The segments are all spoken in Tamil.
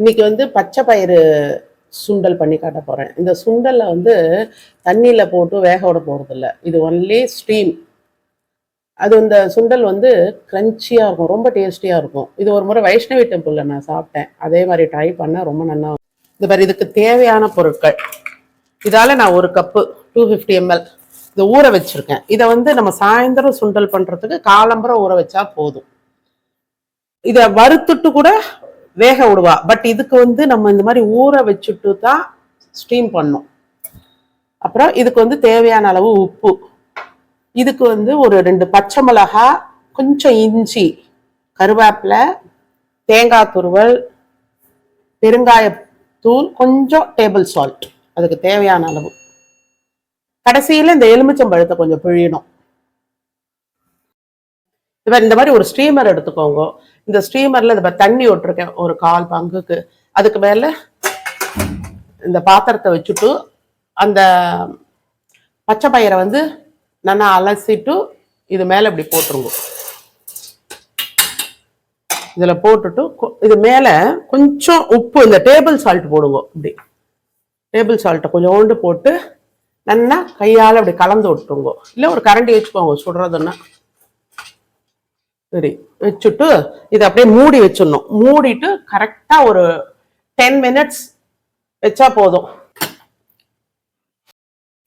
இன்னைக்கு வந்து பச்சை பயிறு சுண்டல் பண்ணி காட்ட போகிறேன் இந்த சுண்டலில் வந்து தண்ணியில் போட்டு வேகோட போகிறதில்ல இது ஒன்லி ஸ்டீம் அது இந்த சுண்டல் வந்து க்ரன்ச்சியாக இருக்கும் ரொம்ப டேஸ்டியாக இருக்கும். இது ஒரு முறை வைஷ்ணவி டெம்பிளில் நான் சாப்பிட்டேன். அதே மாதிரி ட்ரை பண்ண ரொம்ப நல்லா இந்த மாதிரி இதுக்கு தேவையான பொருட்கள். இதால நான் ஒரு கப்பு டூ ஃபிஃப்டி எம்எல் இதை ஊற வச்சுருக்கேன். இதை வந்து நம்ம சாயந்தரம் சுண்டல் பண்ணுறதுக்கு காலம்பரம் ஊற வச்சா போதும். இதை வறுத்துட்டு கூட வேக விடுவா. பட் இதுக்கு வந்து நம்ம இந்த மாதிரி ஊற வச்சுட்டு தான் ஸ்டீம் பண்ணும். அப்புறம் இதுக்கு வந்து தேவையான அளவு உப்பு. இதுக்கு வந்து ஒரு ரெண்டு பச்சை மிளகா கொஞ்சம் இஞ்சி கருவேப்பிலை தேங்காய் துருவல் பெருங்காயத்தூள் கொஞ்சம் டேபிள் சால்ட் அதுக்கு தேவையான அளவு. கடைசியில் இந்த எலுமிச்சம்பழத்தை கொஞ்சம் பிழியணும். இது இந்த மாதிரி ஒரு ஸ்டீமர் எடுத்துக்கோங்க. இந்த ஸ்டீமர்ல இந்த தண்ணி விட்டுருக்கேன். ஒரு கால் பங்குக்கு. அதுக்கு மேல இந்த பாத்திரத்தை வச்சுட்டு அந்த பச்சை பயிரை வந்து நல்லா அலசிட்டு இது மேல இப்படி போட்டுருங்க. இதுல போட்டுட்டு இது மேல கொஞ்சம் உப்பு இந்த டேபிள் சால்ட் போடுங்க இப்படி. டேபிள் சால்ட்டை கொஞ்சோண்டு போட்டு நல்லா கையால் அப்படி கலந்து விட்டுருங்க. இல்லை ஒரு கரண்டி வச்சுக்கோங்க சுடுறதுன்னா. சரி வச்சுட்டு இதை அப்படியே மூடி வச்சிடணும். மூடிட்டு கரெக்டாக ஒரு டென் மினிட்ஸ் வச்சா போதும்.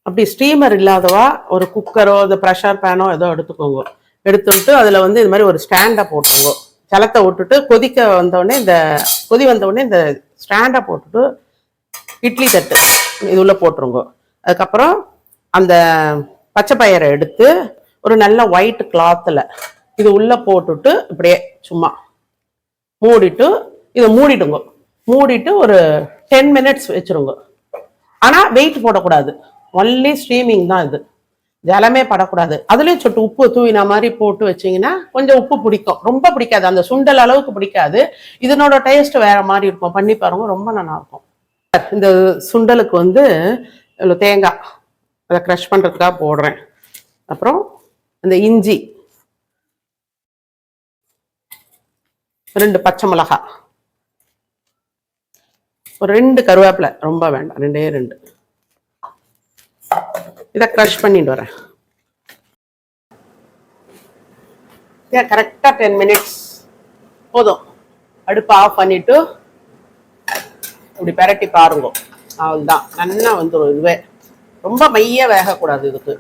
அப்படி ஸ்டீமர் இல்லாதவா ஒரு குக்கரோ இந்த ப்ரெஷர் பேனோ ஏதோ எடுத்துக்கோங்க. எடுத்துட்டு அதில் வந்து இது மாதிரி ஒரு ஸ்டாண்டை போட்டுருங்க சலத்தை விட்டுட்டு கொதிக்க வந்தோடனே இந்த கொதி வந்தவுடனே இந்த ஸ்டாண்டை போட்டுட்டு இட்லி தட்டு இது உள்ளே போட்டுருங்க. அதுக்கப்புறம் அந்த பச்சை பயிரை எடுத்து ஒரு நல்ல ஒயிட் கிளாத்தில் இது உள்ள போட்டுட்டு இப்படியே சும்மா மூடிட்டு இதை மூடிடுங்க. மூடிட்டு ஒரு டென் மினிட்ஸ் வச்சிருங்க. ஆனால் வெயிட் போடக்கூடாது. ஒன்லி ஸ்ட்ரீமிங் தான் இது. ஜலமே படக்கூடாது. அதுலேயும் சொட்டு உப்பு தூவின மாதிரி போட்டு வச்சீங்கன்னா கொஞ்சம் உப்பு பிடிக்கும். ரொம்ப பிடிக்காது. அந்த சுண்டல் அளவுக்கு பிடிக்காது. இதனோட டேஸ்ட் வேற மாதிரி இருக்கும். பண்ணி பாருங்க. ரொம்ப நல்லா இருக்கும் இந்த சுண்டலுக்கு வந்து தேங்காய். அதை க்ரஷ் பண்ணுறதுக்காக போடுறேன். அப்புறம் இந்த இஞ்சி. ரெண்டு பச்சை மிளகாய் ஒரு ரெண்டு கருவேப்பிலை ரொம்ப வேண்டாம் ரெண்டே ரெண்டு. இதை க்ரஷ் பண்ணிட்டு வரேன். ஏன் கரெக்டாக டென் மினிட்ஸ் போதும். அடுப்பை ஆஃப் பண்ணிட்டு இப்படி பெரட்டி பாருங்க. அவ்வளோதான் நல்லா வந்துடும் இதுவே. ரொம்ப மைய வேகக்கூடாது இதுக்கு.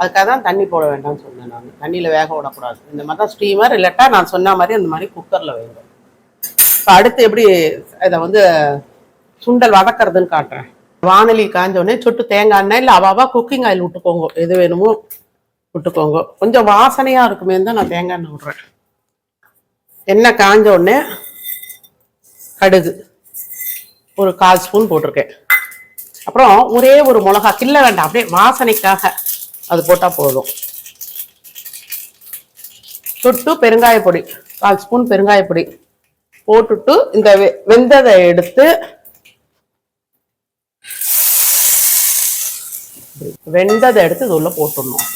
அதுக்காக தான் தண்ணி போட வேண்டாம்னு சொன்னேன் நான். தண்ணியில் வேக விடக்கூடாது. இந்த மாதிரி தான் ஸ்டீமர் இல்லாட்டா நான் சொன்ன மாதிரி அந்த மாதிரி குக்கரில் வைங்க. இப்போ அடுத்து எப்படி இதை வந்து சுண்டல் வதக்கிறதுன்னு காட்டுறேன். வானொலி காஞ்சோடனே சுட்டு தேங்காய் எண்ணெய் இல்லை அவாவா குக்கிங் ஆயில் விட்டுக்கோங்க. எது வேணுமோ விட்டுக்கோங்க. கொஞ்சம் வாசனையாக இருக்குமே தான் நான் தேங்காய் எண்ணெய் விட்றேன். எண்ணெய் காஞ்ச உடனே கடுகு ஒரு கால் ஸ்பூன் போட்டிருக்கேன். அப்புறம் ஒரே ஒரு மிளகா கிள்ள வேண்டாம் அப்படியே வாசனைக்காக. அது போட்டால் போதும். தொட்டு பெருங்காய பொடி கால் ஸ்பூன் பெருங்காய பொடி போட்டுட்டு இந்த வெ- வெந்ததை எடுத்து வெந்ததை எடுத்து இது உள்ள போட்டுடணும்.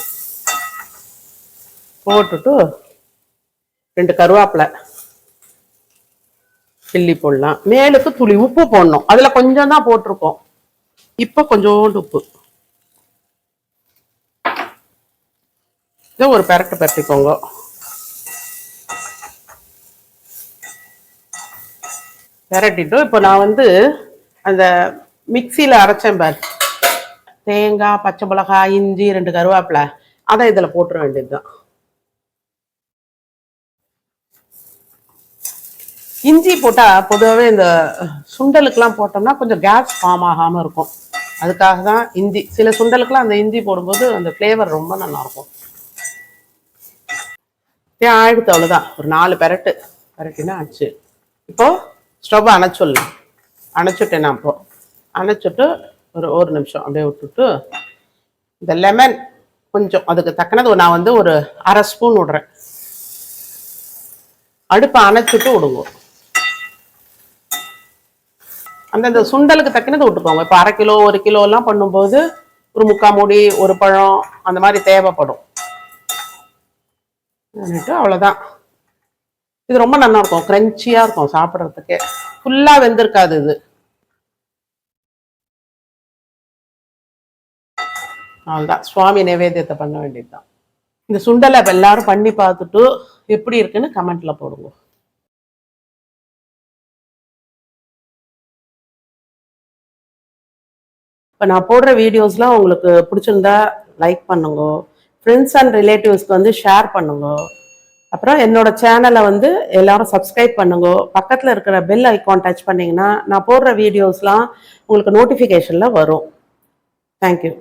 போட்டுட்டு ரெண்டு கருவேப்பிலை கிள்ளி போடலாம். மேலுக்கு துளி உப்பு போடணும். அதில் கொஞ்சம் தான் போட்டிருக்கோம். இப்போ கொஞ்சோண்டு உப்பு. இதை ஒரு பெரட்டு பரட்டிக்கோங்க. பெரட்டிட்டு இப்போ நான் வந்து அந்த மிக்சியில் அரைச்சேன் பார். தேங்காய் பச்சை மிளகாய் இஞ்சி ரெண்டு கருவேப்பிலை. அதை இதில் போட்டுற வேண்டியதுதான். இஞ்சி போட்டால் பொதுவாகவே இந்த சுண்டலுக்கெலாம் போட்டோம்னா கொஞ்சம் கேஸ் ஃபார்ம் ஆகாமல் இருக்கும். அதுக்காக தான் இஞ்சி. சில சுண்டலுக்கெலாம் அந்த இஞ்சி போடும்போது அந்த ஃப்ளேவர் ரொம்ப நல்லா இருக்கும். ஆயிடுத்து அவ்வளோதான் ஒரு நாலு பெரட்டு. பெரட்டினா ஆச்சு இப்போது ஸ்டவ் அணைச்சிடலாம் அணைச்சுட்டேன் நான் இப்போது அணைச்சிட்டு ஒரு ஒரு நிமிஷம் அப்படியே விட்டுட்டு இந்த லெமன் கொஞ்சம் அதுக்கு தக்கனது நான் வந்து ஒரு அரை ஸ்பூன் விடுறேன். அடுப்பை அணைச்சிட்டு விடுங்க அந்தந்த சுண்டலுக்கு தக்கினது விட்டுக்கோங்க. இப்போ அரை கிலோ ஒரு கிலோ எல்லாம் பண்ணும்போது ஒரு முக்கால் மூடி ஒரு பழம் அந்த மாதிரி தேவைப்படும். பண்ணிட்டு அவ்வளோதான் இது ரொம்ப நல்லா இருக்கும் க்ரன்ச்சியாக இருக்கும் சாப்பிட்றதுக்கே. ஃபுல்லாக வெந்திருக்காது இது. அவ்வளோதான் சுவாமி நைவேத்தியத்தை பண்ண வேண்டியதுதான். இந்த சுண்டலை இப்போ எல்லாரும் பண்ணி பார்த்துட்டு எப்படி இருக்குன்னு கமெண்ட்டில் போடுங்க. இப்போ நான் போடுற வீடியோஸ்லாம் உங்களுக்கு பிடிச்சிருந்தா லைக் பண்ணுங்க. ஃப்ரெண்ட்ஸ் அண்ட் ரிலேட்டிவ்ஸ்க்கு வந்து ஷேர் பண்ணுங்க. அப்புறம் என்னோட சேனலை வந்து எல்லாரும் சப்ஸ்கிரைப் பண்ணுங்க. பக்கத்தில் இருக்கிற பெல் ஐக்கான் டச் பண்ணிங்கன்னா நான் போடுற வீடியோஸ்லாம் உங்களுக்கு நோட்டிஃபிகேஷனில் வரும். தேங்க்யூ